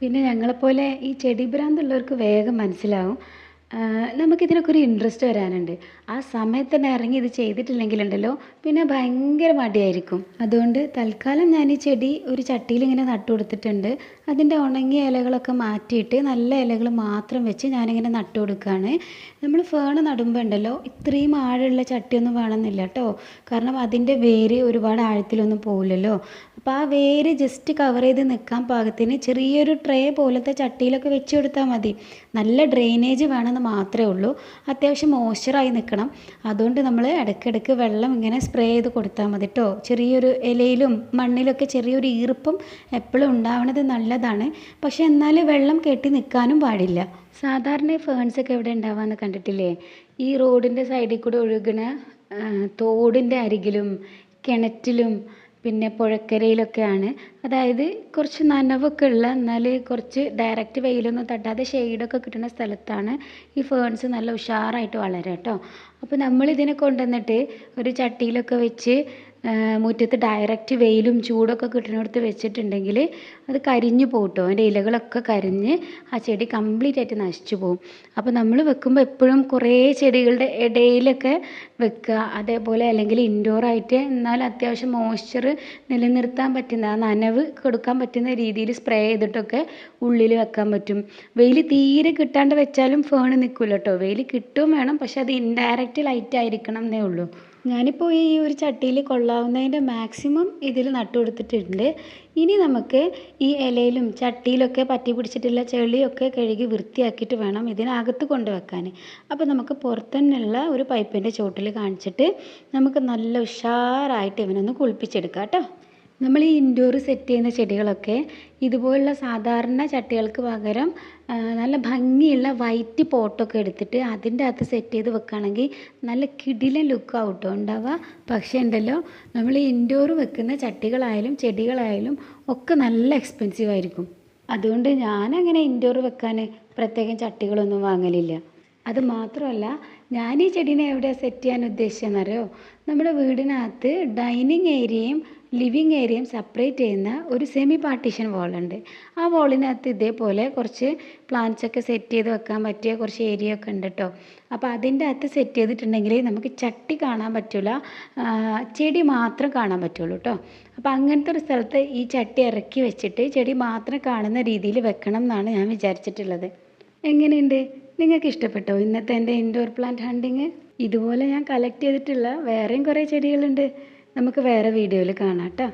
പിന്നെ ഞങ്ങളെപ്പോലെ ഈ ചെടി ഭ്രാന്തുള്ളവർക്ക് വേഗം മനസ്സിലാവും. നമുക്കിതിനൊക്കെ ഒരു ഇൻട്രസ്റ്റ് വരാനുണ്ട്. ആ സമയത്ത് തന്നെ ഇറങ്ങി ഇത് ചെയ്തിട്ടില്ലെങ്കിലുണ്ടല്ലോ പിന്നെ ഭയങ്കര മടിയായിരിക്കും. അതുകൊണ്ട് തൽക്കാലം ഞാൻ ഈ ചെടി ഒരു ചട്ടിയിൽ ഇങ്ങനെ നട്ടു കൊടുത്തിട്ടുണ്ട്. അതിന്റെ ഉണങ്ങിയ ഇലകളൊക്കെ മാറ്റിയിട്ട് നല്ല ഇലകൾ മാത്രം വെച്ച് ഞാനിങ്ങനെ നട്ടു കൊടുക്കുകയാണ്. നമ്മൾ ഫേൺ നടുമ്പോൾ ഉണ്ടല്ലോ ഇത്രയും ആഴമുള്ള ചട്ടിയൊന്നും വേണമെന്നില്ല കേട്ടോ. കാരണം അതിന്റെ വേര് ഒരുപാട് ആഴത്തിലൊന്നും പോവില്ലല്ലോ. അപ്പോൾ ആ വേര് ജസ്റ്റ് കവർ ചെയ്ത് നിൽക്കാൻ പാകത്തിന് ചെറിയൊരു ട്രേ പോലത്തെ ചട്ടിയിലൊക്കെ വെച്ച് കൊടുത്താൽ മതി. നല്ല ഡ്രെയിനേജ് വേണമെന്ന് മാത്രമേ ഉള്ളൂ. അത്യാവശ്യം മോയ്സ്ചറായി നിൽക്കണം അതുകൊണ്ട് നമ്മൾ ഇടയ്ക്കിടയ്ക്ക് വെള്ളം ഇങ്ങനെ സ്പ്രേ ചെയ്ത് കൊടുത്താൽ മതി കേട്ടോ ചെറിയൊരു ഇലയിലും മണ്ണിലൊക്കെ ചെറിയൊരു ഈർപ്പം എപ്പോഴും ഉണ്ടാവണത് നല്ലതാണ്. പക്ഷെ എന്നാൽ വെള്ളം കെട്ടി നിൽക്കാനും പാടില്ല. സാധാരണ ഫേൺസൊക്കെ എവിടെ ഉണ്ടാവാന്ന് കണ്ടിട്ടില്ലേ? ഈ റോഡിന്റെ സൈഡിൽ കൂടെ ഒഴുകുന്ന തോടിന്റെ അരികിലും കിണറ്റിലും പിന്നെ പുഴക്കരയിലൊക്കെയാണ്. അതായത് കുറച്ച് നനവൊക്കെ ഉള്ള എന്നാൽ കുറച്ച് ഡയറക്റ്റ് വെയിലൊന്നും തട്ടാതെ ഷെയ്ഡൊക്കെ കിട്ടുന്ന സ്ഥലത്താണ് ഈ ഫേൺസ് നല്ല ഉഷാറായിട്ട് വളരുക കേട്ടോ അപ്പോൾ നമ്മളിതിനെ കൊണ്ടുവന്നിട്ട് ഒരു ചട്ടിയിലൊക്കെ വെച്ച് മുറ്റത്ത് ഡയറക്റ്റ് വെയിലും ചൂടൊക്കെ കിട്ടുന്നിടത്ത് വെച്ചിട്ടുണ്ടെങ്കിൽ അത് കരിഞ്ഞു പോകും കേട്ടോ അതിന്റെ ഇലകളൊക്കെ കരിഞ്ഞ് ആ ചെടി കംപ്ലീറ്റ് ആയിട്ട് നശിച്ചു പോകും. അപ്പോൾ നമ്മൾ വെക്കുമ്പോൾ എപ്പോഴും കുറേ ചെടികളുടെ ഇടയിലൊക്കെ വെക്കുക. അതേപോലെ അല്ലെങ്കിൽ ഇൻഡോർ ആയിട്ട് എന്നാൽ അത്യാവശ്യം മോയ്സ്ചർ നിലനിർത്താൻ പറ്റുന്ന നനവ് കൊടുക്കാൻ പറ്റുന്ന രീതിയിൽ സ്പ്രേ ചെയ്തിട്ടൊക്കെ ഉള്ളിൽ വെക്കാൻ പറ്റും. വെയിൽ തീരെ കിട്ടാണ്ട് വെച്ചാലും ഫേൺ നിൽക്കില്ല കേട്ടോ വെയിൽ കിട്ടും വേണം പക്ഷെ അത് ഇൻഡയറക്റ്റ് ലൈറ്റ് ആയിരിക്കണം എന്നേ ഉള്ളൂ. ഞാനിപ്പോൾ ഈ ഒരു ചട്ടിയിൽ കൊള്ളാവുന്നതിന്റെ മാക്സിമം ഇതിൽ നട്ടു കൊടുത്തിട്ടുണ്ട് ഇനി നമുക്ക് ഈ ഇലയിലും ചട്ടിയിലൊക്കെ പറ്റി പിടിച്ചിട്ടുള്ള ചെളിയൊക്കെ കഴുകി വൃത്തിയാക്കിയിട്ട് വേണം ഇതിനകത്ത് കൊണ്ടുവെക്കാൻ അപ്പോൾ നമുക്ക് പുറത്തുനിന്നുള്ള ഒരു പൈപ്പിന്റെ ചോട്ടിൽ കാണിച്ചിട്ട് നമുക്ക് നല്ല ഉഷാറായിട്ട് ഇവനൊന്ന് കുളിപ്പിച്ചെടുക്കാം കേട്ടോ നമ്മൾ ഈ ഇൻഡോർ സെറ്റ് ചെയ്യുന്ന ചെടികളൊക്കെ ഇതുപോലുള്ള സാധാരണ ചട്ടികൾക്ക് പകരം നല്ല ഭംഗിയുള്ള വൈറ്റ് പോട്ടൊക്കെ എടുത്തിട്ട് അതിന്റെ അകത്ത് സെറ്റ് ചെയ്ത് വെക്കുകയാണെങ്കിൽ നല്ല കിടിലൻ ലുക്കാവും കേട്ടോ ഉണ്ടാവുക. പക്ഷേ ഉണ്ടല്ലോ നമ്മൾ ഈ ഇൻഡോർ വെക്കുന്ന ചട്ടികളായാലും ചെടികളായാലും ഒക്കെ നല്ല എക്സ്പെൻസീവ് ആയിരിക്കും. അതുകൊണ്ട് ഞാനങ്ങനെ ഇൻഡോർ വെക്കാൻ പ്രത്യേകം ചട്ടികളൊന്നും വാങ്ങലില്ല. അത് മാത്രമല്ല ഞാൻ ഈ ചെടീനെ എവിടെയാണ് സെറ്റ് ചെയ്യാൻ ഉദ്ദേശിച്ചെന്നറിയോ നമ്മുടെ വീടിനകത്ത് ഡൈനിങ് ഏരിയയും ലിവിങ് ഏരിയയും സെപ്പറേറ്റ് ചെയ്യുന്ന ഒരു സെമി പാർട്ടീഷൻ വാളുണ്ട് ആ വാളിനകത്ത് ഇതേപോലെ കുറച്ച് പ്ലാന്റ്സ് ഒക്കെ സെറ്റ് ചെയ്ത് വെക്കാൻ പറ്റിയ കുറച്ച് ഏരിയ ഒക്കെ ഉണ്ട് കേട്ടോ അപ്പോൾ അതിന്റെ അകത്ത് സെറ്റ് ചെയ്തിട്ടുണ്ടെങ്കിൽ നമുക്ക് ചട്ടി കാണാൻ പറ്റില്ല ചെടി മാത്രം കാണാൻ പറ്റുള്ളൂ കേട്ടോ അപ്പോൾ അങ്ങനത്തെ ഒരു സ്ഥലത്ത് ഈ ചട്ടി ഇറക്കി വെച്ചിട്ട് ചെടി മാത്രം കാണുന്ന രീതിയിൽ വെക്കണം എന്നാണ് ഞാൻ വിചാരിച്ചിട്ടുള്ളത്. എങ്ങനെയുണ്ട്? നിങ്ങൾക്ക് ഇഷ്ടപ്പെട്ടോ ഇന്നത്തെ എന്റെ ഇൻഡോർ പ്ലാന്റ് ഹണ്ടിങ് ഇതുപോലെ ഞാൻ കളക്ട് ചെയ്തിട്ടുള്ള വേറെയും കുറേ ചെടികളുണ്ട്. നമുക്ക് വേറെ വീഡിയോയിൽ കാണാം കേട്ടോ.